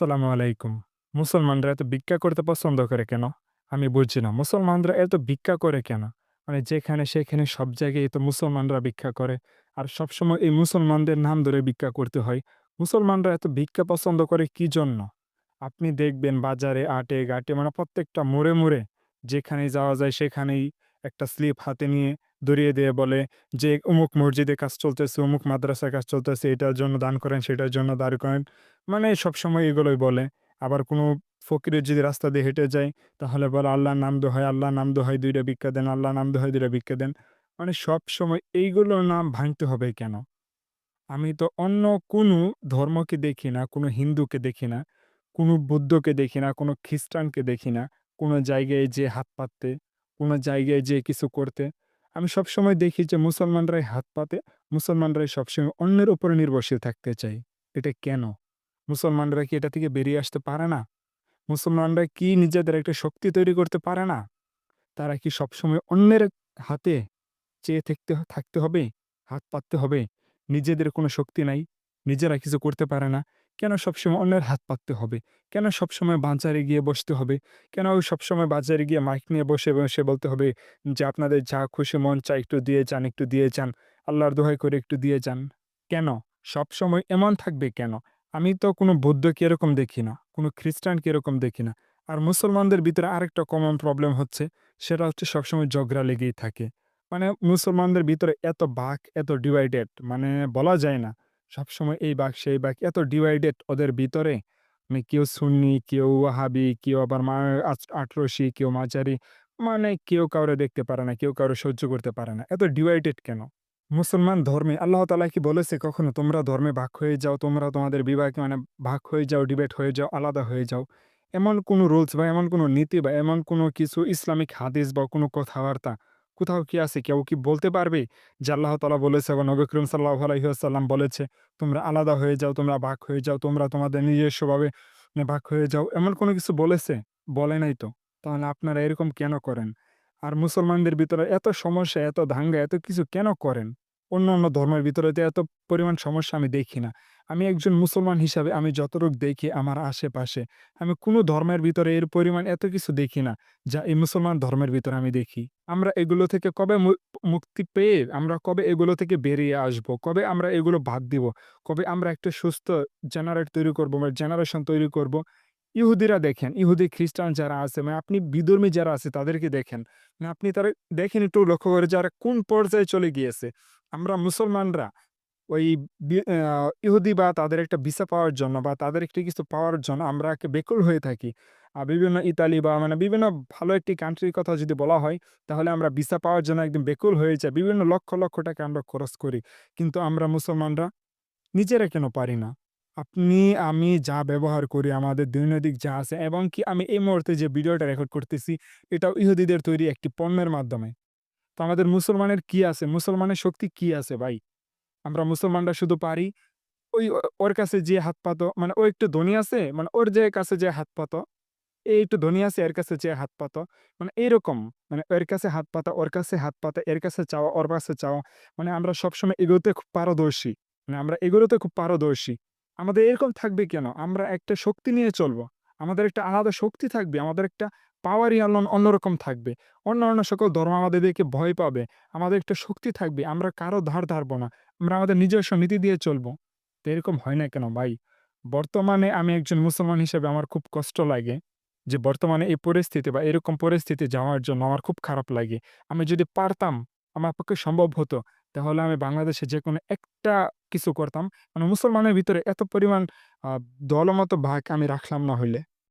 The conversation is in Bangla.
আসসালামু আলাইকুম। মুসলমানরা এত ভিক্ষা করতে পছন্দ করে কেন? আমি বুঝি না। মুসলমানরা এত ভিক্ষা করে কেন? মানে যেখানে সেখানে সব জায়গায় তো মুসলমানরা ভিক্ষা করে। আর সবসময় এই মুসলমানদের নাম ধরে ভিক্ষা করতে হয়। মুসলমানরা এত ভিক্ষা পছন্দ করে কি জন্য? আপনি দেখবেন বাজারে, আটে-ঘাটে মানে প্রত্যেকটা মোড়ে, মোড়ে যেখানেই যাওয়া যায় সেখানেই একটা স্লিপ হাতে নিয়ে ধরিয়ে দিয়ে বলে যে, "অমুক মসজিদে কাজ চলতেছে, অমুক মাদ্রাসায় কাজ চলতেছে, এটার জন্য দান করেন, সেটার জন্য দান করেন।" মানে সবসময় এগুলোই বলে। আবার কোনো ফকিরের যদি রাস্তা দিয়ে হেঁটে যায়, তাহলে বলে, "আল্লাহর নাম দোহাই, আল্লাহ নাম দোহাই ২ টা ভিক্ষা দেন, আল্লাহ নাম দোহাই ২ টা ভিক্ষা দেন।" মানে সবসময় এইগুলোর নাম ভাঙতে হবে কেন? আমি তো অন্য কোনো ধর্মকে দেখি না, কোনো হিন্দুকে দেখি না, কোনো বৌদ্ধকে দেখি না, কোনো খ্রিস্টানকে দেখি না, কোনো জায়গায় যেয়ে হাত পাততে, কোনো জায়গায় যেয়ে কিছু করতে। আমি সবসময় দেখি যে মুসলমানরাই হাত পাতে, মুসলমানরাই সবসময় অন্যের উপরে নির্ভরশীল থাকতে চায়। এটা কেন? মুসলমানরা কি এটা থেকে বেরিয়ে আসতে পারে না? মুসলমানরা কি নিজেদের একটা শক্তি তৈরি করতে পারে না? তারা কি সবসময় অন্যের হাতে চেয়ে থাকতে থাকতে হবে? হাত পাততে হবে? নিজেদের কোনো শক্তি নাই? নিজেরা কিছু করতে পারে না? কেন সবসময় অন্যের হাত পাততে হবে? কেন সবসময় বাজারে গিয়ে বসতে হবে? কেন সবসময় বাজারে গিয়ে মাইক নিয়ে বসে, বসে বলতে হবে যে, "আপনাদের যা খুশি মন চায় একটু দিয়ে যান, একটু দিয়ে যান। আল্লাহর দোহাই করে একটু দিয়ে যান।" কেন? সবসময় এমন থাকবে কেন? আমি তো কোনো বৌদ্ধকে এরকম দেখি না, কোনো খ্রিস্টানকে এরকম দেখি না। আর মুসলমানদের ভিতরে আরেকটা কমন প্রবলেম হচ্ছে, সেটা হচ্ছে সবসময় ঝগড়া লেগেই থাকে। মানে মুসলমানদের ভিতরে এত ভাগ, এত ডিভাইডেড মানে বলা যায় না। সবসময় এই ভাগ, সেই ভাগ এত ডিভাইডেড ওদের ভিতরে। মানে কেউ সুন্নি, কেউ ওয়াহাবি, কেউ আবার মা আচ আটরশি, কেউ মাঝারি। মানে কেউ কাউরে দেখতে পারে না, কেউ কাউরে সহ্য করতে পারে না। এত ডিভাইডেড কেন? মুসলমান ধর্মে আল্লাহ তালা কি বলেছে কখনো তোমরা ধর্মে ভাগ হয়ে যাও, তোমরা তোমাদের বিভাগে মানে ভাগ হয়ে যাও, ডিভাইড হয়ে যাও, আলাদা হয়ে যাও। এমন কোনো রুলস বা এমন কোনো নীতি বা এমন কোনো কিছু ইসলামিক হাদিস বা কোনো কথাবার্তা কোথাও কি আছে? কেউ কি বলতে পারবে যে আল্লাহ তালা বলেছে বা নবী করিম সাল্লাল্লাহু আলাইহি ওয়াসাল্লাম বলেছে, "তোমরা আলাদা হয়ে যাও, তোমরা ভাগ হয়ে যাও, তোমরা তোমাদের নিজস্বভাবে মানে ভাগ হয়ে যাও।" এমন কোনো কিছু বলেছে? বলে নাই তো। তাহলে আপনারা এরকম কেন করেন? আর মুসলমানদের ভিতরে এত সমস্যা, এত দাঙ্গা, এত কিছু কেন করেন? অন্যান্য ধর্মের ভিতরে তো এত পরিমাণ সমস্যা আমি দেখি না। আমি একজন মুসলমান হিসাবে আমি যতটুক দেখি আমার আশেপাশে, আমি কোনো ধর্মের ভিতরে এর পরিমাণ এত কিছু দেখি না, যা এই মুসলমান ধর্মের ভিতরে আমি দেখি। আমরা এগুলো থেকে কবে মুক্তি পেয়ে আমরা কবে এগুলো থেকে বেরিয়ে আসব? কবে আমরা এগুলো বাদ দিব? কবে আমরা একটা সুস্থ জেনারেট তৈরি করব বা জেনারেশন তৈরি করব ইহুদিরা দেখেন, ইহুদি খ্রিস্টান যারা আছে মানে আপনি বিধর্মী যারা আছে তাদেরকে দেখেন। মানে আপনি তারা দেখেন একটু লক্ষ্য করে যারা কোন পর্যায়ে চলে গিয়েছে। আমরা মুসলমানরা ওই ইহুদি বা তাদের একটা ভিসা পাওয়ার জন্য বা তাদের একটি কিছু পাওয়ার জন্য আমরা বেকুল হয়ে থাকি। আর বিভিন্ন ইতালি বা মানে বিভিন্ন ভালো একটি কান্ট্রির কথা যদি বলা হয়, তাহলে আমরা ভিসা পাওয়ার জন্য একদম বেকুল হয়ে যাই। বিভিন্ন লক্ষ, লক্ষ টাকা আমরা খরচ করি। কিন্তু আমরা মুসলমানরা নিজেরা কেন পারি না? আপনি আমি যা ব্যবহার করি আমাদের দৈনন্দিন যা আছে এবং কি আমি এই মুহূর্তে যে ভিডিওটা রেকর্ড করতেছি, এটাও ইহুদিদের তৈরি একটি পণ্যের মাধ্যমে। তো আমাদের মুসলমানের কি আছে? মুসলমানের শক্তি কি আছে ভাই? আমরা মুসলমানরা শুধু পারি ওই ওর কাছে যেয়ে হাত পাতো মানে ও একটু ধনী আছে, মানে ওর যে কাছে যেয়ে হাত পাতো, এ একটু ধনী আছে এর কাছে যেয়ে হাত পাতো। মানে এইরকম মানে এর কাছে হাত পাতা, ওর কাছে হাত পাতা, এর কাছে চাওয়া, ওর কাছে চাওয়া। মানে আমরা সবসময় এগুলোতে খুব পারদর্শী। মানে আমরা এগুলোতে খুব পারদর্শী। আমাদের এরকম থাকবে কেন? আমরা একটা শক্তি নিয়ে চলবো। আমাদের একটা আলাদা শক্তি থাকবে। আমাদের একটা পাওয়ারই অন্য অন্যরকম থাকবে। অন্য অন্য সকল ধর্ম আমাদের দেখে ভয় পাবে। আমাদের একটা শক্তি থাকবে। আমরা কারও ধার ধারবো না। আমরা আমাদের নিজস্ব নীতি দিয়ে চলবো। তো এরকম হয় না কেন ভাই? বর্তমানে আমি একজন মুসলমান হিসেবে আমার খুব কষ্ট লাগে যে বর্তমানে এই পরিস্থিতি বা এরকম পরিস্থিতি যাওয়ার জন্য আমার খুব খারাপ লাগে। আমি যদি পারতাম, আমার পক্ষে সম্ভব হতো, তাহলে আমি বাংলাদেশে যে কোনো একটা কিছু করতাম। মানে মুসলমানের ভিতরে এত পরিমাণ দলমত ভাগ আমি রাখলাম না হইলে।